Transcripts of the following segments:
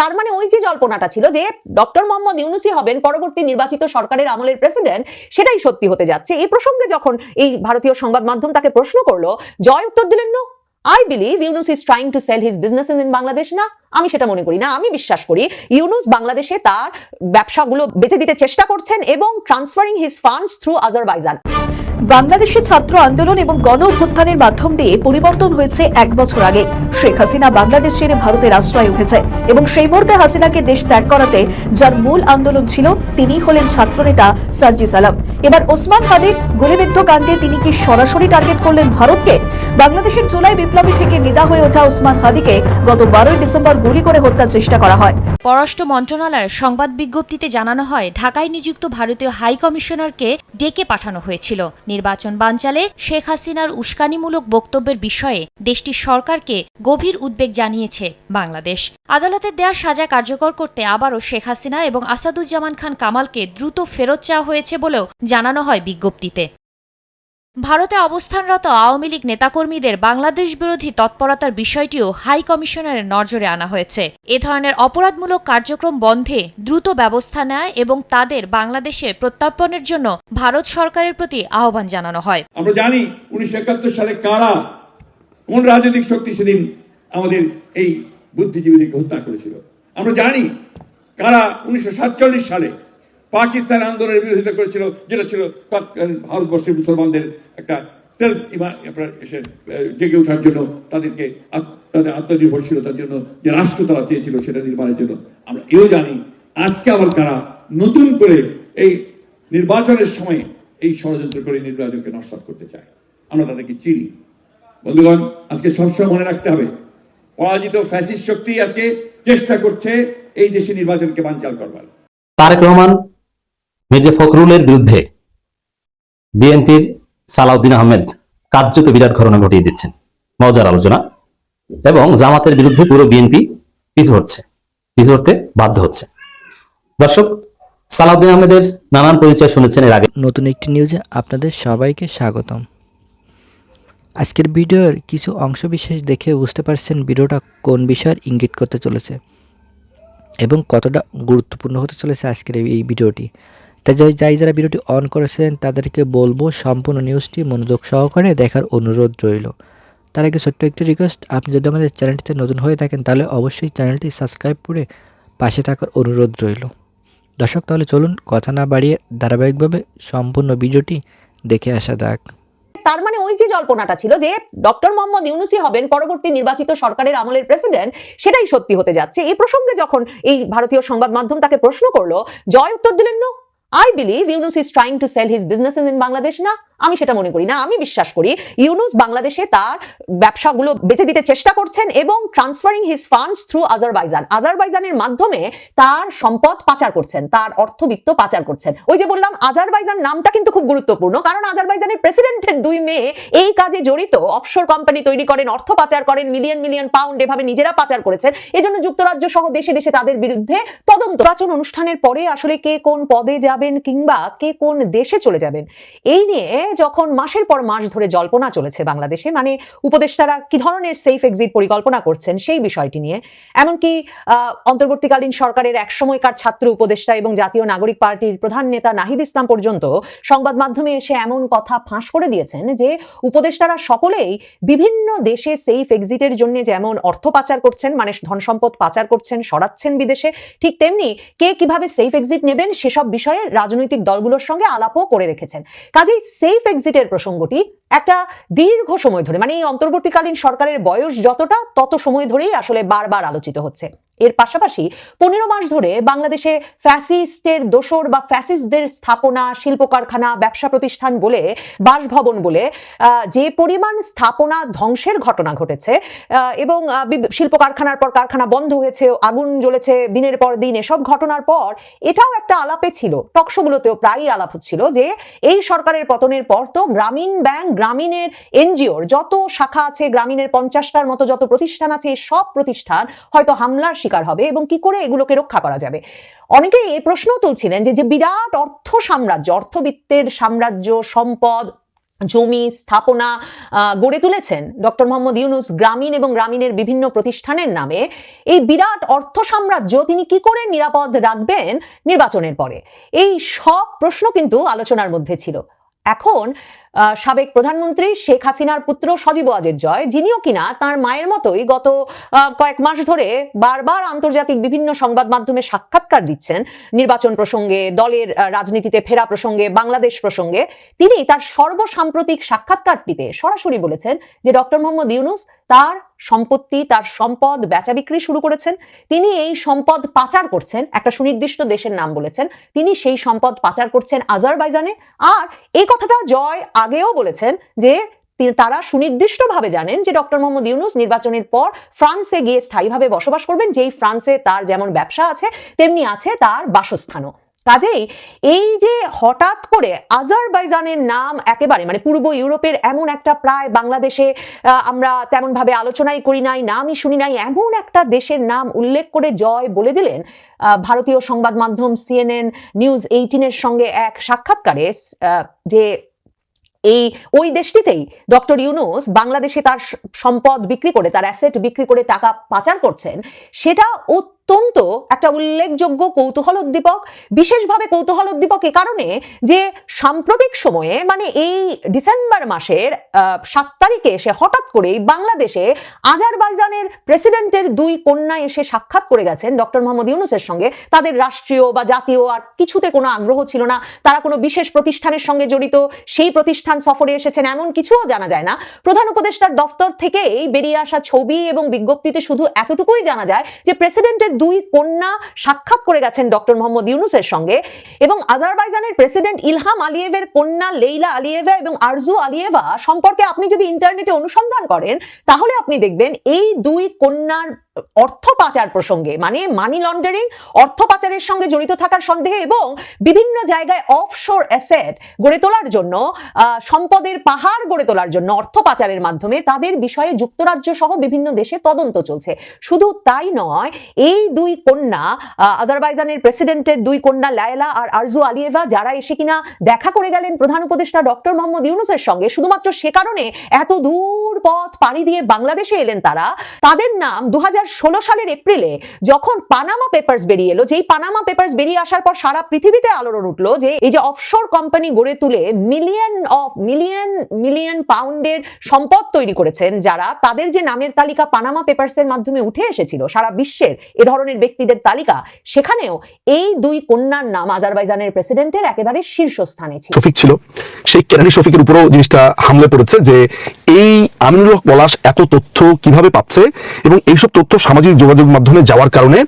তার মানে ওই যে জল্পনাটা ছিল যে ডক্টর মোহাম্মদ ইউনুসি হবেন, পরবর্তী নির্বাচিত সরকারের আমলের প্রেসিডেন্ট, সেটাই সত্যি হতে যাচ্ছে। এই প্রসঙ্গে যখন এই ভারতীয় সংবাদ মাধ্যম তাকে প্রশ্ন করল, জয় উত্তর দিলেন no? I believe Yunus is trying to sell his business in Bangladesh না? আমি সেটা মনে করি না, আমি বিশ্বাস করি ইউনুস বাংলাদেশে তার ব্যবসাগুলো বেঁচে দিতে চেষ্টা করছেন এবং transferring his funds through Azerbaijan বাংলাদেশের ছাত্র আন্দোলন এবং গণ অভ্যুত্থানের মাধ্যম দিয়ে পরিবর্তন হয়েছে এক বছর আগে। শেখ হাসিনা বাংলাদেশ ছেড়ে ভারতের আশ্রয় উঠেছে এবং সেই মুহূর্তে হাসিনাকে দেশ ত্যাগ করাতে যার মূল আন্দোলন ছিল তিনি হলেন ছাত্রনেতা সার্জি সালাম। এবার ওসমান হাদির গুলিবিদ্ধ কাণ্ডে তিনি কি সরাসরি টার্গেট করলেন ভারতকে? বাংলাদেশের জুলাই বিপ্লবী থেকে নিদা হয়ে ওঠা ওসমান হাদিকে গত বারোই ডিসেম্বর গুলি করে হত্যার চেষ্টা করা হয়। পররাষ্ট্র মন্ত্রণালয়ের সংবাদ বিজ্ঞপ্তিতে জানানো হয়, ঢাকায় নিযুক্ত ভারতীয় হাই কমিশনারকে ডেকে পাঠানো হয়েছিল। নির্বাচন বানচালে শেখ হাসিনার উস্কানিমূলক বক্তব্যের বিষয়ে দেশটির সরকারকে গভীর উদ্বেগ জানিয়েছে বাংলাদেশ। আদালতের দেয়া সাজা কার্যকর করতে আবারও শেখ হাসিনা এবং আসাদুজ্জামান খান কামালকে দ্রুত ফেরত চাওয়া হয়েছে বলেও জানানো হয় বিজ্ঞপ্তিতে। ভারতে অবস্থানরত আওয়ামী লীগ নেতাকর্মীদের বাংলাদেশ বিরোধী তৎপরতার বিষয়টিও হাই কমিশনারের নজরে আনা হয়েছে। এ ধরনের অপরাধমূলক কার্যক্রম বন্ধে দ্রুত ব্যবস্থা নেয় এবং তাদের বাংলাদেশে প্রত্যার্পণের জন্য ভারত সরকারের প্রতি আহ্বান জানানো হয়। আমরা জানি উনিশশো একাত্তর সালে কারা, কোন রাজনৈতিক শক্তি সেদিন আমাদের এই বুদ্ধিজীবীদেরকে হত্যা করেছিল। আমরা জানি কারা উনিশশো সাতচল্লিশ সালে পাকিস্তান আন্দোলনের বিরোধিতা করেছিল, যেটা ছিল তৎকালীন ভারতবর্ষের মুসলমানদের একটা সেলফ এসে জেগে ওঠার জন্য তাদেরকে তাদের আত্মনির্ভরশীলতার জন্য যে রাষ্ট্র তারা চেয়েছিল সেটা নির্মাণের জন্য। আমরা এও জানি, আজকে আবার কারা নতুন করে এই নির্বাচনের সময় এই ষড়যন্ত্র করে নির্বাচনকে নস্বাত করতে চায়। আমরা তাদেরকে চিনি। বন্ধুগণ, আজকে সবসময় মনে রাখতে হবে, পরাজিত ফ্যাসিস্ট শক্তি আজকে চেষ্টা করছে এই দেশে নির্বাচনকে বানচাল করবার। তারেক রহমান মির্জা ফখরুলের বিরুদ্ধে বিএনপির সালাউদ্দিন আহমেদ কার্যত বিরাট ঘটনা ঘটিয়ে দিচ্ছেন। মজার আলোচনা। এবং জামাতের বিরুদ্ধে পুরো বিএনপি পিছু হচ্ছে, পিছু হতে বাধ্য হচ্ছে। দর্শক, সালাউদ্দিন আহমেদের নানান পরিচয় শুনেছেন এর আগে। নতুন একটি নিউজে আপনাদের সবাইকে স্বাগতম। আজকের ভিডিওর কিছু অংশ বিশেষ দেখে বুঝতে পারছেন ভিডিওটা কোন বিষয়ের ইঙ্গিত করতে চলেছে এবং কতটা গুরুত্বপূর্ণ হতে চলেছে আজকের এই- ভিডিওটি। তাই যাই- যারা ভিডিওটি অন করেছেন, তাদেরকে বলব সম্পূর্ণ নিউজটি মনোযোগ সহকারে দেখার অনুরোধ রইল। তার আগে ছোট্ট একটি রিকোয়েস্ট আপনি যদি আমাদের চ্যানেলটিতে নতুন হয়ে থাকেন, তাহলে অবশ্যই চ্যানেলটি সাবস্ক্রাইব করে পাশে থাকার অনুরোধ রইল। দর্শক, তাহলে চলুন কথা না বাড়িয়ে ধারাবাহিকভাবে সম্পূর্ণ ভিডিওটি দেখে আসা যাক। তার মানে ওই যে জল্পনাটা ছিল যে ডক্টর মোহাম্মদ ইউনুসি হবেন, পরবর্তী নির্বাচিত সরকারের আমলের প্রেসিডেন্ট সেটাই সত্যি হতে যাচ্ছে। এই প্রসঙ্গে যখন এই ভারতীয় সংবাদ মাধ্যম তাকে প্রশ্ন করল, জয় উত্তর দিলেন no? I believe Yunus is trying to sell his businesses in Bangladesh now. আমি সেটা মনে করি না, আমি বিশ্বাস করি। ইউনুস বাংলাদেশে তার ব্যবসাগুলো বেঁচে দিতে চেষ্টা করছেন এবং transferring his funds through Azerbaijan আজারবাইজানের মাধ্যমে তার সম্পদ পাচার করছেন, তার অর্থবিত্ত পাচার করছেন। ওই যে বললাম আজারবাইজান নামটা কিন্তু খুব গুরুত্বপূর্ণ, কারণ আজারবাইজানের প্রেসিডেন্টের দুই মেয়ে এই কাজে জড়িত অফশোর কোম্পানি তৈরি করেন, অর্থ পাচার করেন মিলিয়ন মিলিয়ন পাউন্ড এভাবে নিজেরা পাচার করেছেন। এজন্য যুক্তরাজ্য সহ দেশে দেশে তাদের বিরুদ্ধে তদন্ত। নির্বাচন অনুষ্ঠানের পরে আসলে কে কোন পদে যাবেন কিংবা কে কোন দেশে চলে যাবেন, এই নিয়ে যখন মাসের পর মাস ধরে জল্পনা চলেছে বাংলাদেশে মানে উপদেষ্টারা কি ধরনের সেফ এক্সিট পরিকল্পনা করছেন সেই বিষয়টি নিয়ে, এমনকি অন্তর্বর্তীকালীন সরকারের এক সময়কার ছাত্র উপদেষ্টা এবং জাতীয় নাগরিক পার্টির প্রধান নেতা নাহিদ ইসলাম পর্যন্ত সংবাদ মাধ্যমে এসে এমন কথা ফাঁস করে দিয়েছেন যে উপদেষ্টারা সকলেই বিভিন্ন দেশে সেফ এক্সিটের জন্য যেমন অর্থ পাচার করছেন মানে ধন সম্পদ পাচার করছেন, সরাচ্ছেন বিদেশে, ঠিক তেমনি কে কীভাবে সেফ এক্সিট নেবেন সেসব বিষয়ে রাজনৈতিক দলগুলোর সঙ্গে আলাপও করে রেখেছেন। কাজেই সেফ এক্সিটের প্রসঙ্গটি একটা দীর্ঘ সময় ধরে মানে এই অন্তর্বর্তীকালীন সরকারের বয়স যতটা, তত সময় ধরেই আসলে বারবার আলোচিত হচ্ছে। এর পাশাপাশি পনেরো মাস ধরে বাংলাদেশে ফ্যাসিস্টের দোসর বা ফ্যাসিস্টদের স্থাপনা শিল্প কারখানা ব্যবসা প্রতিষ্ঠান বলে, বাসভবন বলে যে পরিমাণ স্থাপনা ধ্বংসের ঘটনা ঘটেছে এবং শিল্প কারখানার পর কারখানা বন্ধ হয়েছে, আগুন জ্বলেছে, দিনের পর দিন এসব ঘটনার পর এটাও একটা আলাপে ছিল, টকশোগুলোতেও প্রায়ই আলাপ হচ্ছিল যে এই সরকারের পতনের পর তো গ্রামীণ ব্যাংক, গ্রামীণের এনজিওর যত শাখা আছে, গ্রামীণের পঞ্চাশটার মতো যত প্রতিষ্ঠান আছে, সব প্রতিষ্ঠান হয়তো হামলার শিকার হবে এবং কি করে এগুলোকে রক্ষা করা যাবে? অনেকে এই প্রশ্ন তুলছিলেন যে যে বিরাট অর্থ সাম্রাজ্য, অর্থবিত্তের সাম্রাজ্য, সম্পদ, জমি, স্থাপনা গড়ে তুলেছেন ডক্টর মোহাম্মদ ইউনুস গ্রামীণ এবং গ্রামীণের বিভিন্ন প্রতিষ্ঠানের নামে। এই বিরাট অর্থ সাম্রাজ্য তিনি কি করে নিরাপদ রাখবেন নির্বাচনের পরে? এই সব প্রশ্ন কিন্তু আলোচনার মধ্যে ছিল। এখন সাবেক প্রধানমন্ত্রী শেখ হাসিনার পুত্র সজীব ওয়াজের জয়, যিনিও কিনা তার মায়ের মতোই গত কয়েক মাস ধরে বারবার আন্তর্জাতিক বিভিন্ন সংবাদ মাধ্যমে সাক্ষাৎকার দিচ্ছেন। নির্বাচন প্রসঙ্গে, দলের রাজনীতিতে ফেরা প্রসঙ্গে, বাংলাদেশ প্রসঙ্গে। তিনি তার সর্বসাম্প্রতিক সাক্ষাৎকারটিতে সরাসরি বলেছেন যে ডক্টর মোহাম্মদ ইউনুস তার সম্পত্তি, তার সম্পদ বেচা বিক্রি শুরু করেছেন। তিনি এই সম্পদ পাচার করছেন, একটা সুনির্দিষ্ট দেশের নাম বলেছেন। তিনি সেই সম্পদ পাচার করছেন আজারবাইজানে। আর এই কথাটা জয় আগেও বলেছেন যে তারা সুনির্দিষ্টভাবে জানেন যে ডক্টর মোহাম্মদ ইউনুস নির্বাচনের পর ফ্রান্সে গিয়ে স্থায়ীভাবে বসবাস করবেন। যেই ফ্রান্সে তার যেমন ব্যবসা আছে, তেমনি আছে তার বাসস্থানও। কাজেই এই যে হঠাৎ করে আজারবাইজানের নাম একেবারে মানে পূর্ব ইউরোপের এমন একটা প্রায় বাংলাদেশে আমরা তেমন ভাবে আলোচনাই করি নাই, নামই শুনি নাই, এমন একটা দেশের নাম উল্লেখ করে জয় বলে দিলেন ভারতীয় সংবাদ মাধ্যম সিএনএন নিউজ এইটিনের সঙ্গে এক সাক্ষাৎকারে যে এই, ওই দেশটিতেই ডক্টর ইউনুস বাংলাদেশে তার সম্পদ বিক্রি করে, তার অ্যাসেট বিক্রি করে টাকা পাচার করছেন, সেটা অত্যন্ত একটা উল্লেখযোগ্য কৌতূহল উদ্দীপক বিশেষভাবে কৌতূহল উদ্দীপক এ কারণে যে সাম্প্রতিক সময়ে মানে এই ডিসেম্বর মাসের সাত তারিখে এসে হঠাৎ করেই বাংলাদেশে আজারবাইজানের প্রেসিডেন্টের দুই কন্যা এসে সাক্ষাৎ করে গেছেন ডক্টর মোহাম্মদ ইউনুসের সঙ্গে। তাদের রাষ্ট্রীয় বা জাতীয় আর কিছুতে কোনো আগ্রহ ছিল না। তারা কোনো বিশেষ প্রতিষ্ঠানের সঙ্গে জড়িত, সেই প্রতিষ্ঠান সফরে এসেছেন এমন কিছুও জানা যায় না। প্রধান উপদেষ্টার দফতর থেকে এই বেরিয়ে আসা ছবি এবং বিজ্ঞপ্তিতে শুধু এতটুকুই জানা যায় যে প্রেসিডেন্টের দুই কন্যা সাক্ষাৎ করে গেছেন ডক্টর মোহাম্মদ ইউনুসের সঙ্গে এবং আজারবাইজানের প্রেসিডেন্ট ইলহাম আলিয়েভের কন্যা লেইলা আলিয়েভা এবং আরজু আলিয়েভা সম্পর্কে আপনি যদি ইন্টারনেটে অনুসন্ধান করেন, তাহলে আপনি দেখবেন এই দুই কন্যার অর্থ পাচার প্রসঙ্গে মানে মানি লন্ডারিং অর্থ পাচারের সঙ্গে জড়িত থাকার সন্দেহে এবং বিভিন্ন জায়গায় অফশোর অ্যাসেট গড়ে তোলার জন্য সম্পদের পাহাড় গড়ে তোলার জন্য অর্থ পাচারের মাধ্যমে তাদের বিষয়ে যুক্তরাজ্য সহ বিভিন্ন দেশে তদন্ত চলছে। শুধু তাই নয়, এই দুই কন্যা আজারবাইজানের প্রেসিডেন্টের দুই কন্যা লায়লা আর আরজু আলিয়েভা, যারা এসে কিনা দেখা করে গেলেন প্রধান উপদেষ্টা ডক্টর মোহাম্মদ ইউনুসের সঙ্গে, শুধুমাত্র সে কারণে এত দূর পথ পাড়ি দিয়ে বাংলাদেশে এলেন তারা, তাদের নাম দু হাজার সালের এপ্রিলে যখন পানামা পেপার্স বেরিয়ে এলো, যেই পানামা পেপার্স বেরিয়ে আসার পর সারা পৃথিবীতে আলোড়ন উঠল যে এই যে অফশোর কোম্পানি গড়ে তুলে মিলিয়ন অফ মিলিয়ন মিলিয়ন পাউন্ডের সম্পদ তৈরি করেছেন যারা, তাদের যে নামের তালিকা পানামা পেপার্সের মাধ্যমে উঠে এসেছিল সারা বিশ্বের এ ধরনের ব্যক্তিদের তালিকা, সেখানেও এই দুই কন্যার নাম আজারবাইজানের প্রেসিডেন্টের একেবারে শীর্ষস্থানে ছিল। শফিক ছিল। সেই কেরানি শফিকের উপরও জিনিসটা হামলে পড়েছে যে এই আমিনুল হক পলাশ এত তথ্য কীভাবে পাচ্ছে এবং এইসব তথ্য সামাজিক যোগাযোগ মাধ্যমে যাওয়ার কারণে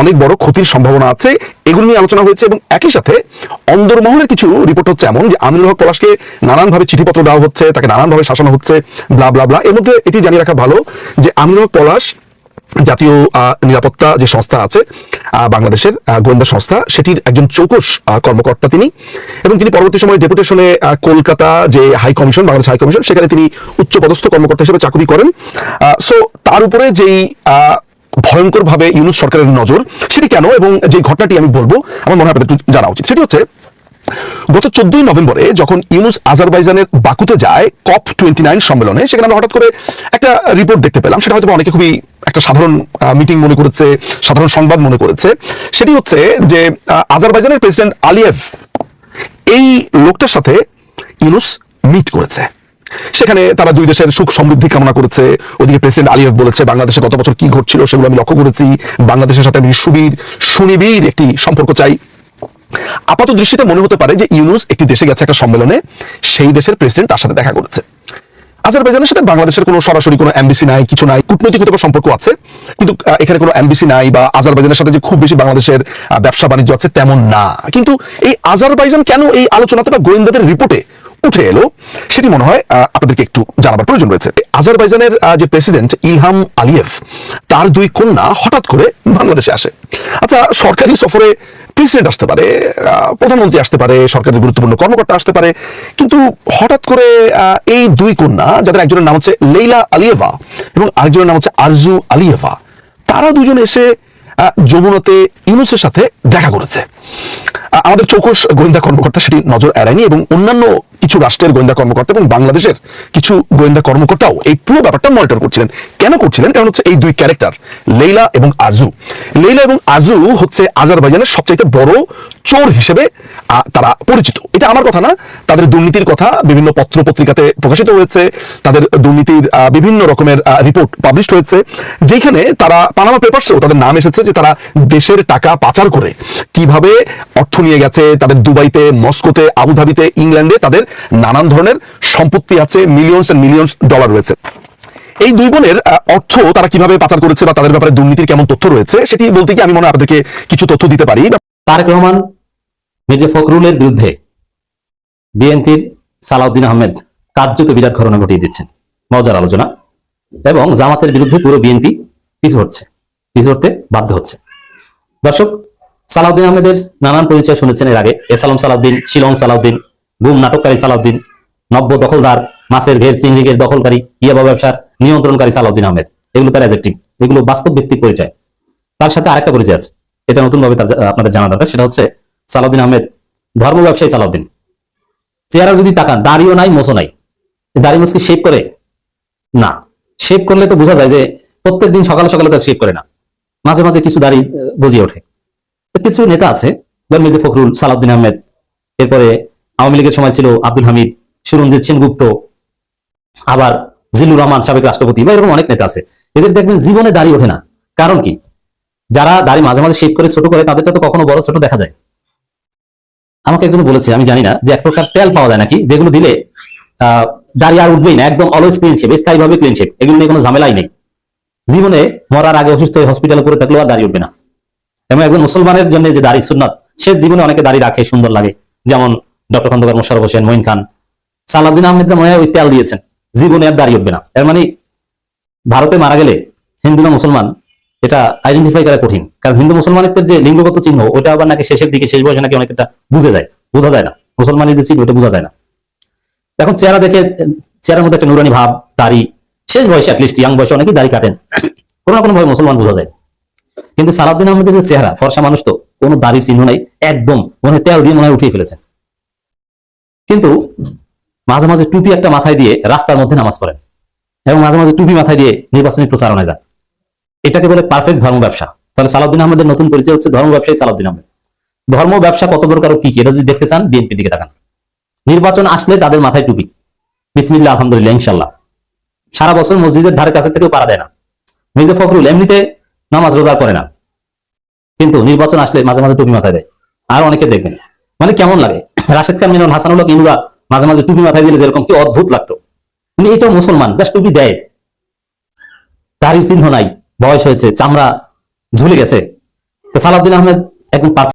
অনেক বড় ক্ষতির সম্ভাবনা আছে। এগুলো নিয়ে আলোচনা হয়েছে এবং একই সাথে অন্দরমহলের কিছু রিপোর্ট হচ্ছে এমন যে আমিনুল হক পলাশকে নানানভাবে চিঠিপত্র দেওয়া হচ্ছে, তাকে নানানভাবে শাসানো হচ্ছে ব্লা ব্লা ব্লা এর মধ্যে এটি জানিয়ে রাখা ভালো যে আমিনুল হক পলাশ জাতীয় নিরাপত্তা যে সংস্থা আছে বাংলাদেশের গোয়েন্দা সংস্থা, সেটির একজন চৌকস কর্মকর্তা তিনি। এবং তিনি পরবর্তী সময়ে ডেপুটেশনে কলকাতা যে high commission, Bangladesh high commission, সেখানে তিনি উচ্চ পদস্থ কর্মকর্তা হিসেবে চাকরি করেন। সো, তার উপরে যেই ভয়ঙ্কর ভাবে ইউনুস সরকারের নজর, সেটি কেন এবং যে ঘটনাটি আমি বলব, আমার মনে হয় আপনাদের জানা উচিত। সেটি হচ্ছে, গত চোদ্দই নভেম্বরে যখন ইউনুস আজারবাইজানের বাকুতে যায়, কপ টোয়েন্টি নাইন সম্মেলনে, সেখানে আমরা হঠাৎ করে একটা রিপোর্ট দেখতে পেলাম। সেটা হয়তো অনেকে খুবই একটা সাধারণ মিটিং মনে করেছে, সাধারণ সংবাদ মনে করেছে। সেটি হচ্ছে যে আজারবাইজানের প্রেসিডেন্ট আলিয়েভ এই লোকটার সাথে ইউনুস মিট করেছে। সেখানে তারা দুই দেশের সুখ সমৃদ্ধি কামনা করেছে। ওদিকে প্রেসিডেন্ট আলিয়েভ বলেছে, বাংলাদেশে গত বছর কি ঘটছিল সেগুলো আমি লক্ষ্য করেছি। বাংলাদেশের সাথে আমি সুবীর, সুনিবিড় একটি সম্পর্ক চাই। আপাত দৃষ্টিতে মনে হতে পারে যে ইউনুস একটি দেশে গেছে একটা সম্মেলনে, সেই দেশের প্রেসিডেন্ট তার সাথে দেখা করেছে। আজারবাইজানের সাথে বাংলাদেশের কোনো সরাসরি কোনো এমবিসি নাই, কিছু নাই, কূটনৈতিক সম্পর্ক আছে, কিন্তু এখানে কোনো এমবিসি নাই বা আজারবাইজানের সাথে যে খুব বেশি বাংলাদেশের ব্যবসা বাণিজ্য আছে তেমন না। কিন্তু এই আজারবাইজান কেন এই আলোচনাতে বা গোয়েন্দাদের রিপোর্টে উঠে এলো, সেটি মনে হয় আপনাদেরকে একটু জানাবার প্রয়োজন রয়েছে। আজারবাইজানের যে প্রেসিডেন্ট ইলহাম আলিয়েভ তার দুই কন্যা হঠাৎ করে বাংলাদেশে আসে। আচ্ছা সরকারি সফরে প্রেসিডেন্ট আসতে পারে প্রধানমন্ত্রী আসতে পারে, সরকারের গুরুত্বপূর্ণ কর্মকর্তা আসতে পারে, কিন্তু হঠাৎ করে এই দুই কন্যা, যাদের একজনের নাম হচ্ছে লেইলা আলিয়েভা এবং আরেকজনের নাম হচ্ছে আরজু আলিয়েভা, তারা দুজন এসে যমুনাতে ইউনুসের সাথে দেখা করেছে। আমাদের চৌকস গোয়েন্দা কর্মকর্তা সেটি নজর এড়ায়নি এবং অন্যান্য কিছু রাষ্ট্রের গোয়েন্দা কর্মকর্তা এবং বাংলাদেশের কিছু গোয়েন্দা কর্মকর্তাও এই পুরো ব্যাপারটা মনিটর করছিলেন। কেন করছিলেন? কারণ হচ্ছে এই দুই ক্যারেক্টার লেইলা এবং আরজু লেইলা এবং আরজু হচ্ছে আজারবাইজানের সবচাইতে বড় চোর হিসেবে তারা পরিচিত। এটা আমার কথা না, তাদের দুর্নীতির কথা বিভিন্ন পত্র পত্রিকাতে প্রকাশিত হয়েছে, তাদের দুর্নীতির বিভিন্ন রকমের রিপোর্ট পাবলিশ হয়েছে, যেখানে তারা পানামা পেপারসেও তাদের নাম এসেছে যে তারা দেশের টাকা পাচার করে। কীভাবে অর্থ নিয়ে গেছে তাদের দুবাইতে, মস্কোতে, আবুধাবিতে, ইংল্যান্ডে তাদের নানান ধরনের সম্পত্তি আছে মিলিয়নস এন্ড মিলিয়নস ডলার রয়েছে। এই দুই বোনের অর্থ তারা কীভাবে পাচার করেছে বা তাদের ব্যাপারে দুর্নীতির কেমন তথ্য রয়েছে, সেটি বলতে কি আমি মনে আপনাদেরকে কিছু তথ্য দিতে পারি। তারেক রহমান, মির্জা ফখরুলের বিরুদ্ধে বিএনপির সালাউদ্দিন আহমেদ কার্যত বিরাট ঘটনা ঘটিয়ে দিচ্ছেন। মজার আলোচনা। এবং জামাতের বিরুদ্ধে পুরো বিএনপি পিছু হচ্ছে, পিছু হতে বাধ্য হচ্ছে। দর্শক, সালাউদ্দিন আহমেদের নানান পরিচয় শুনেছেন এর আগে। এসালাম সালাউদ্দিন, শিলং সালাউদ্দিন গুম নাটককারী সালাউদ্দিন, নব্য দখলদার, মাছের ঘের, চিংড়ি ঘের দখলকারী, ইয়াবা ব্যবসার, নিয়ন্ত্রণকারী সালাউদ্দিন আহমেদ। এগুলো তার অ্যাজেক্টিভ এগুলো বাস্তব ভিত্তিক পরিচয়। তার সাথে আরেকটা পরিচয় আছে। এটা নতুন ভাবে আপনাদের জানা দরকার। সেটা হচ্ছে সালাউদ্দিন আহমেদ, ধর্ম ব্যবসায়ী সালাউদ্দিন। চেহারা যদি তাকান, দাড়িও নাই, মোছো নাই। দাড়ি মুসকি শেভ করে? না। শেভ করলে তো বোঝা যায় যে প্রত্যেক দিন সকালে সকালে তো শেভ করে না। মাঝে মাঝে কিছু দাড়ি বুঝিয়ে ওঠে। কিছু নেতা আছে যেমন ফখরুল সালাউদ্দিন আহমেদ, এরপরে আওয়ামী লীগের সময় ছিল আব্দুল হামিদ সুরঞ্জিত সেনগুপ্ত আবার জিল্লুর রহমান সাবেক রাষ্ট্রপতি বা এরকম অনেক নেতা আছে। এদের দেখবেন জীবনে দাড়ি ওঠে না। কারণ কি? যারা দাড়ি মাঝে মাঝে শেভ করে ছোট করে তাদেরটা তো কখনো বড় ছোট দেখা যায়। আমাকে একজন বলেছে আমি জানি না যে এক প্রকার তেল পাওয়া যায় নাকি যেগুলো দিলে আহ, দাড়ি আর উঠবেই না একদম অলওয়েজ ক্লিন শেপ স্থায়ী ভাবে ক্লিন শেপ এগুলো নিয়ে কোনো ঝামেলাই নেই। জীবনে মরার আগে অসুস্থ হয়ে হসপিটালে পড়ে থাকলেও আর দাড়ি উঠবে না। এবং একজন মুসলমানের জন্য যে দাড়ি সুন্নাত সে জীবনে অনেকে দাড়ি রাখে সুন্দর লাগে। যেমন ডক্টর খন্দকার মোশারফ হোসেন, মঈন খান। সালাউদ্দিন আহমেদ মনে হয় ওই তেল দিয়েছেন। জীবনে আর দাড়ি উঠবে না। এর মানে ভারতে মারা গেলে হিন্দু না মুসলমান, এটা আইডেন্টিফাই করা কঠিন। কারণ হিন্দু মুসলমানের যে লিঙ্গগত চিহ্ন, ওটা আবার নাকি শেষের দিকে, শেষ বয়সে নাকি অনেক অনেকটা বুঝে যায়, বোঝা যায় না। মুসলমানের যে চিহ্ন, ওটা বোঝা যায় না। এখন চেহারা দেখে, চেহারার মধ্যে একটা নুরানি ভাব, দাড়ি, শেষ বয়সে অ্যাটলিস্ট ইয়াং বয়সে অনেকেই দাড়ি কাটেন। কোনো না কোনো ভাবে মুসলমান বোঝা যায়। কিন্তু সালাউদ্দিন আহমেদের যে চেহারা, ফর্সা মানুষ তো, কোনো দাড়ির চিহ্ন নাই, একদম মনে হয় তেল দিয়ে মনে হয় উঠিয়ে ফেলেছেন। কিন্তু মাঝে মাঝে টুপি একটা মাথায় দিয়ে রাস্তার মধ্যে নামাজ পড়েন এবং মাঝে মাঝে টুপি মাথায় দিয়ে নির্বাচনী প্রচারণায় যান। এটাকে বলে পারফেক্ট ধর্ম ব্যবসা। তাহলে সালাউদ্দিন আহমেদের নতুন পরিচয় হচ্ছে ধর্ম ব্যবসায়ী সালাউদ্দিন আহমেদ। ধর্ম ব্যবসা কত প্রকার কি কি, এটা যদি দেখতে চান বিএনপি দিকে তাকান। নির্বাচন আসলে তাদের মাথায় টুপি। বিসমিল্লাহ, আলহামদুলিল্লাহ ইনশাল্লাহ সারা বছর মসজিদের ধারে কাছে থেকেও পারা দেয় না। মির্জা ফখরুল এমনিতে নামাজ রোজা করে না। কিন্তু নির্বাচন আসলে মাঝে মাঝে টুপি মাথায় দেয়। আর অনেকে দেখবেন। মানে কেমন লাগে? রাশেদ খান মিনন হাসানুল্লাহ ইনুরা মাঝে মাঝে টুপি মাথায় দিলে যেরকম, কি অদ্ভুত লাগতো। মানে এটা মুসলমান, জাস্ট টুপি দেয়। তারই চিহ্ন নাই, বয়স হয়েছে, চামড়া ঝুলে গেছে। তো সালাউদ্দিন আহমেদ একদম